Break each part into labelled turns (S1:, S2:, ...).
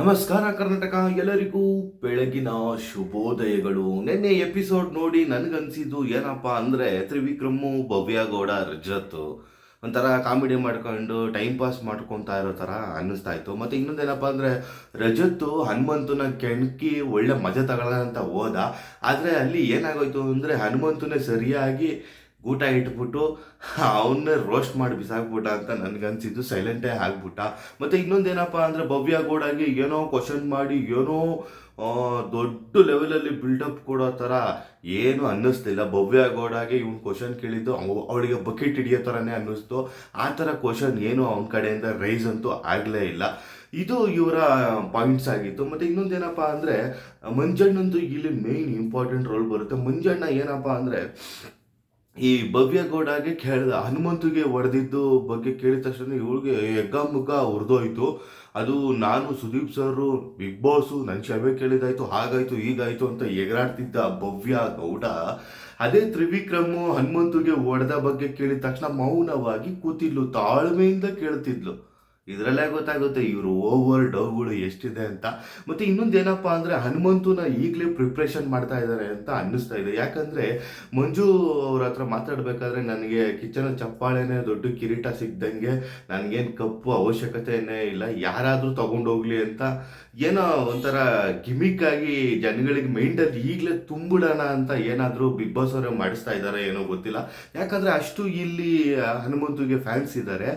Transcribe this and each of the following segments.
S1: ನಮಸ್ಕಾರ ಕರ್ನಾಟಕ, ಎಲ್ಲರಿಗೂ ಬೆಳಗಿನ ಶುಭೋದಯಗಳು. ನಿನ್ನೆ ಎಪಿಸೋಡ್ ನೋಡಿ ನನಗನ್ಸಿದ್ದು ಏನಪ್ಪ ಅಂದರೆ ತ್ರಿವಿಕ್ರಮು ಭವ್ಯ ಗೌಡ ರಜತ್. ಒಂಥರ ಕಾಮಿಡಿ ಮಾಡ್ಕೊಂಡು ಟೈಮ್ ಪಾಸ್ ಮಾಡ್ಕೊತಾ ಇರೋ ಥರ ಅನ್ನಿಸ್ತಾ ಇತ್ತು. ಮತ್ತು ಇನ್ನೊಂದೇನಪ್ಪ ಅಂದರೆ ರಜತ್ತು ಹನುಮಂತನ ಕೆಣಕಿ ಒಳ್ಳೆ ಮಜಾ ತಗೊಳ್ಳೋಣ ಅಂತ ಹೋದ. ಆದರೆ ಅಲ್ಲಿ ಏನಾಗೋಯ್ತು ಅಂದರೆ ಹನುಮಂತನೇ ಸರಿಯಾಗಿ ಊಟ ಇಟ್ಬಿಟ್ಟು ಅವನ್ನೇ ರೋಸ್ಟ್ ಮಾಡಿ ಬಿಸಾಕ್ಬಿಟ್ಟ ಅಂತ ನನಗನ್ಸಿದ್ದು ಸೈಲೆಂಟೇ ಆಗ್ಬಿಟ್ಟ ಮತ್ತು ಇನ್ನೊಂದೇನಪ್ಪ ಅಂದರೆ ಭವ್ಯ ಗೋಡಾಗಿ ಏನೋ ಕ್ವಶನ್ ಮಾಡಿ, ಏನೋ ದೊಡ್ಡ ಲೆವೆಲಲ್ಲಿ ಬಿಲ್ಡಪ್ ಕೊಡೋ ಥರ ಏನು ಅನ್ನಿಸ್ತಿಲ್ಲ ಭವ್ಯ ಗೌಡಗೆ ಇವ್ನು ಕ್ವಶನ್ ಕೇಳಿದ್ದು, ಅವ್- ಅವಳಿಗೆ ಬಕೆಟ್ ಹಿಡಿಯೋ ಥರನೇ ಅನ್ನಿಸ್ತು. ಆ ಥರ ಕ್ವಶನ್ ಏನು ಅವನ ಕಡೆಯಿಂದ ರೈಸ್ ಅಂತೂ ಆಗಲೇ ಇಲ್ಲ. ಇದು ಇವರ ಪಾಯಿಂಟ್ಸ್ ಆಗಿತ್ತು. ಮತ್ತು ಇನ್ನೊಂದೇನಪ್ಪ ಅಂದರೆ, ಮಂಜಣ್ಣಂದು ಇಲ್ಲಿ ಮೇಯ್ನ್ ಇಂಪಾರ್ಟೆಂಟ್ ರೋಲ್ ಬರುತ್ತೆ. ಮಂಜಣ್ಣ ಏನಪ್ಪ ಅಂದರೆ ಈ ಭವ್ಯ ಗೌಡಗೆ ಕೇಳಿದ ಹನುಮಂತುಗೆ ಹೊಡೆದಿದ್ದು ಬಗ್ಗೆ ಕೇಳಿದ ತಕ್ಷಣ ಇವಳಿಗೆ ಎಗ್ಗ ಮುಗ್ಗ ಹುರಿದೋಯ್ತು. ಅದು ನಾನು ಸುದೀಪ್ ಸರು ಬಿಗ್ ಬಾಸು ನನ್ನ ಕ್ಷಮೆ ಕೇಳಿದಾಯ್ತು, ಹಾಗಾಯ್ತು, ಹೀಗಾಯ್ತು ಅಂತ ಎಗರಾಡ್ತಿದ್ದ ಭವ್ಯ ಗೌಡ ಅದೇ ತ್ರಿವಿಕ್ರಮು ಹನುಮಂತುಗೆ ಹೊಡೆದ ಬಗ್ಗೆ ಕೇಳಿದ ತಕ್ಷಣ ಮೌನವಾಗಿ ಕೂತಿದ್ಲು, ತಾಳ್ಮೆಯಿಂದ ಕೇಳ್ತಿದ್ಲು. ಇದರಲ್ಲೇ ಗೊತ್ತಾಗುತ್ತೆ ಇವರು ಓವರ್ ಡೌಗಳು ಎಷ್ಟಿದೆ ಅಂತ. ಮತ್ತು ಇನ್ನೊಂದು ಏನಪ್ಪ ಅಂದರೆ ಹನುಮಂತುನ ಈಗಲೇ ಪ್ರಿಪ್ರೇಷನ್ ಮಾಡ್ತಾ ಇದ್ದಾರೆ ಅಂತ ಅನ್ನಿಸ್ತಾ ಇದೆ. ಯಾಕಂದರೆ ಮಂಜು ಅವ್ರ ಹತ್ರ ಮಾತಾಡಬೇಕಾದ್ರೆ ನನಗೆ ಕಿಚನ ಚಪ್ಪಾಳೆನೇ ದೊಡ್ಡ ಕಿರೀಟ ಸಿಗ್ದಂಗೆ ನನಗೇನು ಕಪ್ಪು ಅವಶ್ಯಕತೆನೇ ಇಲ್ಲ, ಯಾರಾದರೂ ತೊಗೊಂಡೋಗ್ಲಿ ಅಂತ ಏನೋ ಒಂಥರ ಗಿಮಿಕ್ ಆಗಿ ಜನಗಳಿಗೆ ಮೈಂಡಲ್ಲಿ ಈಗಲೇ ತುಂಬಿಡೋಣ ಅಂತ ಏನಾದರೂ ಬಿಗ್ ಬಾಸ್ ಅವರೇ ಮಾಡಿಸ್ತಾ ಇದ್ದಾರೆ ಏನೋ ಗೊತ್ತಿಲ್ಲ. ಯಾಕಂದರೆ ಅಷ್ಟು ಇಲ್ಲಿ ಹನುಮಂತುಗೆ ಫ್ಯಾನ್ಸ್ ಇದ್ದಾರೆ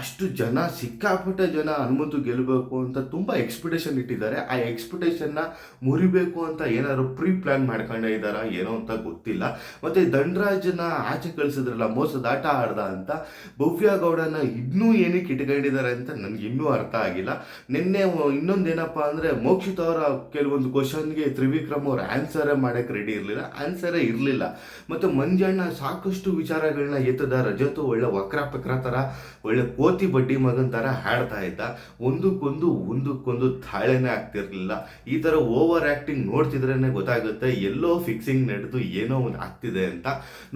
S1: ಅಷ್ಟು ಜನ, ಸಿಕ್ಕಾಪಟ್ಟೆ ಜನ ಹನುಮಂತು ಗೆಲ್ಲಬೇಕು ಅಂತ ತುಂಬ ಎಕ್ಸ್ಪೆಕ್ಟೇಷನ್ ಇಟ್ಟಿದ್ದಾರೆ. ಆ ಎಕ್ಸ್ಪೆಕ್ಟೇಷನ್ನ ಮುರಿಬೇಕು ಅಂತ ಏನಾದ್ರು ಪ್ರೀ ಪ್ಲ್ಯಾನ್ ಮಾಡ್ಕೊಂಡೇ ಇದ್ದಾರಾ ಏನೋ ಅಂತ ಗೊತ್ತಿಲ್ಲ. ಮತ್ತು ದಂಡರಾಜನ ಆಚೆ ಕಳಿಸಿದ್ರಲ್ಲ, ಮೋಸದ ಆಟ ಆಡ್ದ ಅಂತ ಭವ್ಯ ಗೌಡನ ಇನ್ನೂ ಏನಕ್ಕೆ ಇಟ್ಕೊಂಡಿದ್ದಾರೆ ಅಂತ ನನಗೆ ಇನ್ನೂ ಅರ್ಥ ಆಗಿಲ್ಲ. ನಿನ್ನೆ ಇನ್ನೊಂದೇನಪ್ಪ ಅಂದರೆ ಮೋಕ್ಷಿತ ಅವರ ಕೆಲವೊಂದು ಕ್ವಶನ್ಗೆ ತ್ರಿವಿಕ್ರಮ್ ಅವ್ರ ಆನ್ಸರೇ ಮಾಡೋಕ್ಕೆ ರೆಡಿ ಇರಲಿಲ್ಲ. ಆನ್ಸರೇ ಇರಲಿಲ್ಲ. ಮತ್ತು ಮಂಜಣ್ಣ ಸಾಕಷ್ಟು ವಿಚಾರಗಳನ್ನ ಎತ್ತದ ರಜತು ಒಳ್ಳೆ ವಕ್ರ ಪಕ್ರ ಥರ ಒಳ್ಳೆ ಕೋತಿ ಬಡ್ಡಿ ಮಗನ ಥರ ಹಾಡ್ತಾ ಇದ್ದ. ಒಂದಕ್ಕೊಂದು ಒಂದಕ್ಕೊಂದು ತಾಳೆನೇ ಆಗ್ತಿರ್ಲಿಲ್ಲ. ಈ ಥರ ಓವರ್ ಆ್ಯಕ್ಟಿಂಗ್ ನೋಡ್ತಿದ್ರೇ ಗೊತ್ತಾಗುತ್ತೆ ಎಲ್ಲೋ ಫಿಕ್ಸಿಂಗ್ ನಡೆದು ಏನೋ ಒಂದು ಆಗ್ತಿದೆ ಅಂತ.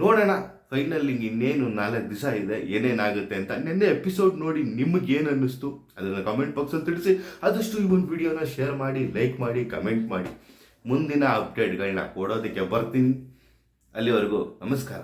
S1: ನೋಡೋಣ ಫೈನಲ್ ಇನ್ನೇನು ನಾಲ್ಕು ದಿವಸ ಇದೆ, ಏನೇನಾಗುತ್ತೆ ಅಂತ. ನಿನ್ನೆ ಎಪಿಸೋಡ್ ನೋಡಿ ನಿಮಗೇನು ಅನ್ನಿಸ್ತು ಅದನ್ನು ಕಮೆಂಟ್ ಬಾಕ್ಸಲ್ಲಿ ತಿಳಿಸಿ. ಆದಷ್ಟು ಈ ಒಂದು ವಿಡಿಯೋನ ಶೇರ್ ಮಾಡಿ ಲೈಕ್ ಮಾಡಿ ಕಮೆಂಟ್ ಮಾಡಿ. ಮುಂದಿನ ಅಪ್ಡೇಟ್ಗಳನ್ನ ಕೊಡೋದಕ್ಕೆ ಬರ್ತೀನಿ. ಅಲ್ಲಿವರೆಗೂ ನಮಸ್ಕಾರ.